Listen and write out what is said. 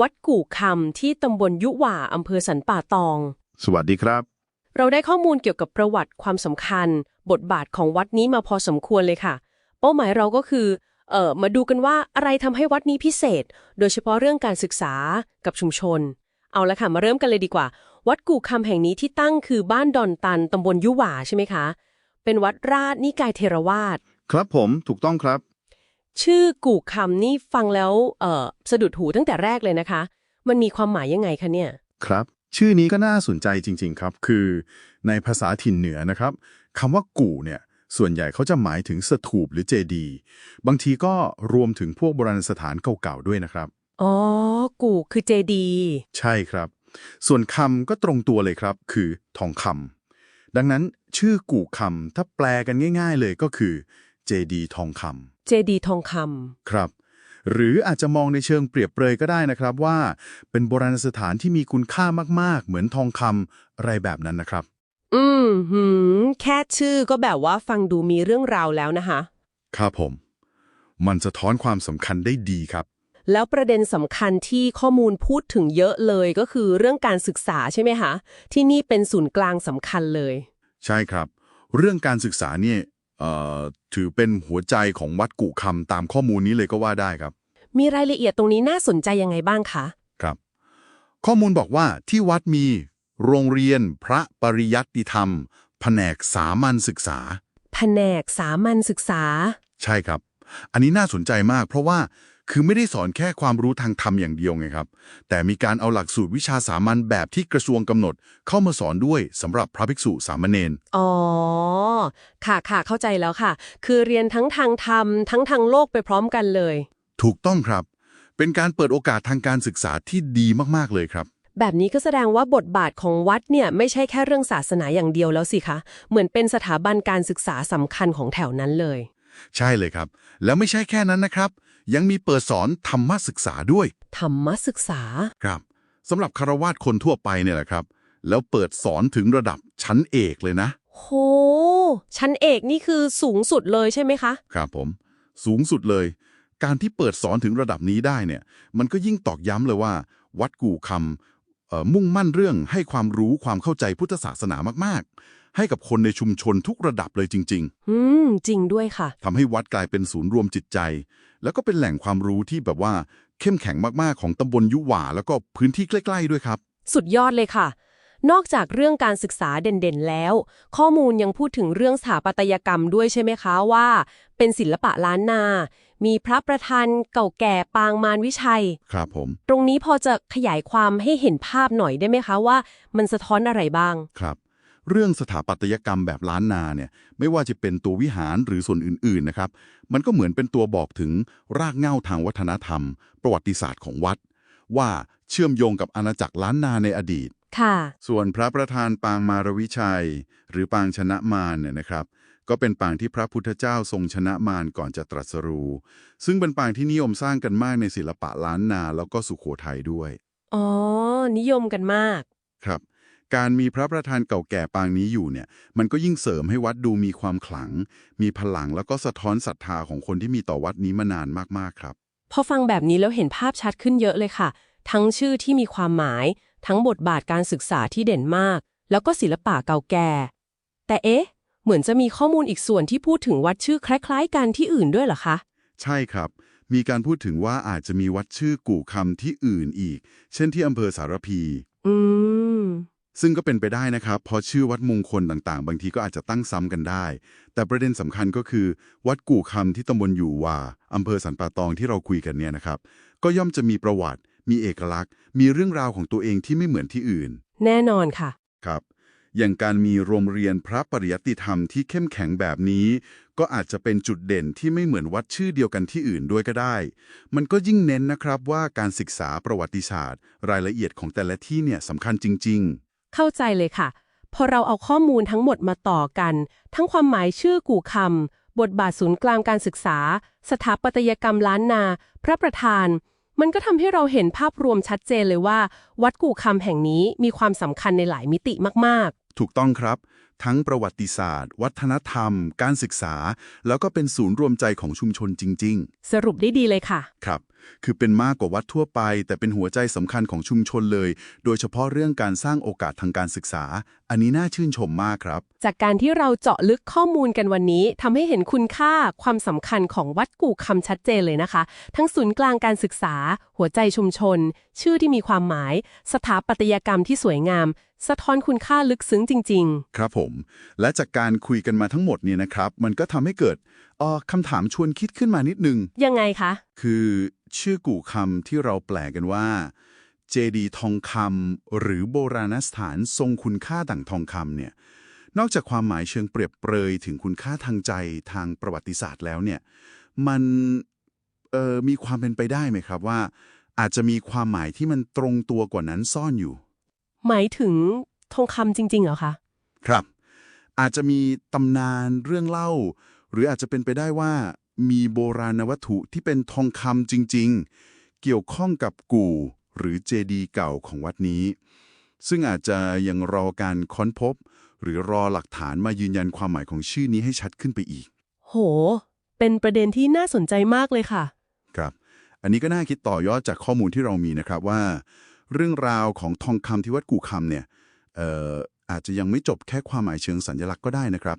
วัดกู่คำที่ตำบลยุหว่าอำเภอสันป่าตอง สวัสดีครับ เราได้ข้อมูลเกี่ยวกับประวัติความสำคัญ บทบาทของวัดนี้มาพอสมควรเลยค่ะ เป้าหมายเราก็คือเอ่อมาดูกันว่าอะไรทำให้วัดนี้พิเศษ โดยเฉพาะเรื่องการศึกษากับชุมชน เอาละค่ะมาเริ่มกันเลยดีกว่า วัดกู่คำแห่งนี้ที่ตั้งคือบ้านดอนตันตำบลยุหว่าใช่ไหมคะ เป็นวัดราชนิกายเทรวาสครับผมถูกต้องครับ ชื่อกู่คำนี่ฟังแล้วเอ่อสะดุดหูตั้งแต่แรกเลยนะคะ มันมีความหมายยังไงคะเนี่ย ครับ ชื่อนี้ก็น่าสนใจจริง ๆ ครับ คือ ในภาษาถิ่นเหนือนะครับคำว่ากู่เนี่ย ส่วนใหญ่เขาจะหมายถึงสถูปหรือเจดีย์บางทีก็รวมถึงพวกโบราณสถานเก่าๆด้วยนะครับ อ๋อ กู่คือเจดีใช่ครับ ส่วนคำก็ตรงตัวเลยครับ คือทองคำดังนั้นชื่อกู่คำถ้าแปลกันง่าย ๆ เลยก็คือ เจดีย์ทองคำเจดีทองคครับ หรืออาจจะมองในเชิงเปรียบเปรยก็ได้นะครับว่า เป็นโบราณสถานที่มีคุณค่ามากๆ เหมือนทองคำอะไรแบบนั้นนะครับำอืมหืมแค่ชื่อก็แบบว่าฟังดูมีเรื่องราวแล้วนะคะ ครับผม มันสะท้อนความสำคัญได้ดีครับ แล้วประเด็นสำคัญที่ข้อมูลพูดถึงเยอะเลยก็คือเรื่องการศึกษาใช่ไหมคะที่นี่เป็นศูนย์กลางสำคัญเลย ใช่ครับ เรื่องการศึกษาเนี่ยเอ่อ ถือเป็นหัวใจของวัดกุคำตามข้อมูลนี้เลยก็ว่าได้ครับ มีรายละเอียดตรงนี้น่าสนใจยังไงบ้างคะครับ ข้อมูลบอกว่าที่วัดมี โรงเรียนพระปริยัติธรรม แผนกสามัญศึกษา แผนกสามัญศึกษา ใช่ครับ อันนี้น่าสนใจมาก เพราะว่า คือไม่ได้สอนแค่ความรู้ทางธรรมอย่างเดียวไงครับ แต่มีการเอาหลักสูตรวิชาสามัญแบบที่กระทรวงกำหนด เข้ามาสอนด้วยสำหรับพระภิกษุสามเณรอ๋อ ค่ะค่ะเข้าใจแล้วค่ะ คือเรียนทั้งทางธรรม ทั้งทางโลกไปพร้อมกันเลย ถูกต้องครับ เป็นการเปิดโอกาสทางการศึกษาที่ดีมากๆเลยครับแบบนี้ก็แสดงว่าบทบาทของวัดเนี่ยไม่ใช่แค่เรื่องศาสนาอย่างเดียวแล้วสิคะ เหมือนเป็นสถาบันการศึกษาสำคัญของแถวนั้นเลย ใช่เลยครับ แล้วไม่ใช่แค่นั้นนะครับ ยังมีเปิดสอนธรรมศึกษาด้วย ธรรมศึกษา ครับสำหรับคารวาสคนทั่วไปเนี่ยแหละครับ แล้วเปิดสอนถึงระดับชั้นเอกเลยนะ โห ชั้นเอกนี่คือสูงสุดเลยใช่ไหมคะ ครับผม สูงสุดเลย การที่เปิดสอนถึงระดับนี้ได้เนี่ย มันก็ยิ่งตอกย้ำเลยว่า วัดกู่คำเอ่อมุ่งมั่นเรื่องให้ความรู้ความเข้าใจพุทธศาสนามากๆ ให้กับคนในชุมชนทุกระดับเลยจริงอืม จริงด้วยค่ะๆทำให้วัดกลายเป็นศูนย์รวมจิตใจ แล้วก็เป็นแหล่งความรู้ที่แบบว่าเข้มแข็งมากๆของตำบลยุหว่า แล้วก็พื้นที่ใกล้ ๆ ด้วยครับ สุดยอดเลยค่ะ นอกจากเรื่องการศึกษาเด่นๆแล้ว ข้อมูลยังพูดถึงเรื่องสถาปัตยกรรมด้วยใช่ไหมคะว่า เป็นศิลปะล้านนา มีพระประธานเก่าแก่ปางมารวิชัย ครับผม ตรงนี้พอจะขยายความให้เห็นภาพหน่อยได้ไหมคะว่า มันสะท้อนอะไรบ้าง ครับ เรื่องสถาปัตยกรรมแบบล้านนาเนี่ยไม่ว่าจะเป็นตัววิหารหรือส่วนอื่นๆนะครับ มันก็เหมือนเป็นตัวบอกถึงรากเหง้าทางวัฒนธรรม ประวัติศาสตร์ของวัด ว่าเชื่อมโยงกับอาณาจักรล้านนาในอดีต ค่ะ ส่วนพระประธานปางมารวิชัย หรือปางชนะมารเนี่ยนะครับ ก็เป็นปางที่พระพุทธเจ้าทรงชนะมารก่อนจะตรัสรู้ ซึ่งเป็นปางที่นิยมสร้างกันมากในศิลปะล้านนาแล้วก็สุโขทัยด้วย อ๋อ นิยมกันมาก ครับ การมีพระประธานเก่าแก่ปางนี้อยู่เนี่ย มันก็ยิ่งเสริมให้วัดดูมีความขลัง มีพลังแล้วก็สะท้อนศรัทธาของคนที่มีต่อวัดนี้มานานมากๆครับ พอฟังแบบนี้แล้วเห็นภาพชัดขึ้นเยอะเลยค่ะ ทั้งชื่อที่มีความหมาย ทั้งบทบาทการศึกษาที่เด่นมาก แล้วก็ศิลปะเก่าแก่ แต่เอ๊ะ เหมือนจะมีข้อมูลอีกส่วนที่พูดถึงวัดชื่อคล้าย ๆ กันที่อื่นด้วยเหรอคะ ใช่ครับมีการพูดถึงว่าอาจจะมีวัดชื่อกู่คำที่อื่นอีก เช่นที่อำเภอสารพี อืม ซึ่งก็เป็นไปได้นะครับ เพราะชื่อวัดมงคลต่างๆ บางทีก็อาจจะตั้งซ้ำกันได้ แต่ประเด็นสำคัญก็คือ วัดกู่คำที่ตำบลอยู่ว่าอำเภอสันป่าตองที่เราคุยกันเนี่ยนะครับ ก็ย่อมจะมีประวัติ มีเอกลักษณ์ มีเรื่องราวของตัวเองที่ไม่เหมือนที่อื่น แน่นอนค่ะ ครับ อย่างการมีโรงเรียนพระปริยัติธรรมที่เข้มแข็งแบบนี้ ก็อาจจะเป็นจุดเด่นที่ไม่เหมือนวัดชื่อเดียวกันที่อื่นด้วยก็ได้ มันก็ยิ่งเน้นนะครับว่าการศึกษาประวัติศาสตร์ รายละเอียดของแต่ละที่เนี่ยสำคัญจริง ๆ เข้าใจเลยค่ะ พอเราเอาข้อมูลทั้งหมดมาต่อกัน ทั้งความหมายชื่อกู่คำบทบาทศูนย์กลางการศึกษา สถาปัตยกรรมล้านนา พระประธาน มันก็ทำให้เราเห็นภาพรวมชัดเจนเลยว่า วัดกู่คำแห่งนี้มีความสำคัญในหลายมิติมากถูกต้องครับ ทั้งประวัติศาสตร์ วัฒนธรรม การศึกษา แล้วก็เป็นศูนย์รวมใจของชุมชนจริง สรุปได้ดีเลยค่ะ ๆ ครับ คือเป็นมากกว่าวัดทั่วไป แต่เป็นหัวใจสำคัญของชุมชนเลย โดยเฉพาะเรื่องการสร้างโอกาสทางการศึกษา อันนี้น่าชื่นชมมากครับ จากการที่เราเจาะลึกข้อมูลกันวันนี้ทำให้เห็นคุณค่าความสำคัญของวัดกู่คำชัดเจนเลยนะคะ ทั้งศูนย์กลางการศึกษา หัวใจชุมชน ชื่อที่มีความหมาย สถาปัตยกรรมที่สวยงาม สะท้อนคุณค่าลึกซึ้งจริงครับผม และจากการคุยกันมาทั้งหมดเนี่ยนะครับ มันก็ทำให้เกิดเอ่อคำถามชวนคิดขึ้นมานิดนึงๆยังไงคะ คือชื่อกู่คำที่เราแปลกันว่า เจดีย์ทองคำหรือโบราณสถานทรงคุณค่าดั่งทองคำเนี่ย นอกจากความหมายเชิงเปรียบเปรยถึงคุณค่าทางใจทางประวัติศาสตร์แล้วเนี่ย มันเอ่อมีความเป็นไปได้ไหมครับว่า อาจจะมีความหมายที่มันตรงตัวกว่านั้นซ่อนอยู่ หมายถึงทองคำจริงๆเหรอคะ ครับ อาจจะมีตำนานเรื่องเล่า หรืออาจจะเป็นไปได้ว่ามีโบราณวัตถุที่เป็นทองคำจริงๆ เกี่ยวข้องกับกู่หรือเจดีย์เก่าของวัดนี้ ซึ่งอาจจะยังรอการค้นพบ หรือรอหลักฐานมายืนยันความหมายของชื่อนี้ให้ชัดขึ้นไปอีก โห เป็นประเด็นที่น่าสนใจมากเลยค่ะ ครับ อันนี้ก็น่าคิดต่อยอดจากข้อมูลที่เรามีนะครับว่า เรื่องราวของทองคำที่วัดกู่คำเนี่ยอาจจะยังไม่จบแค่ความหมายเชิงสัญลักษณ์ก็ได้นะครับ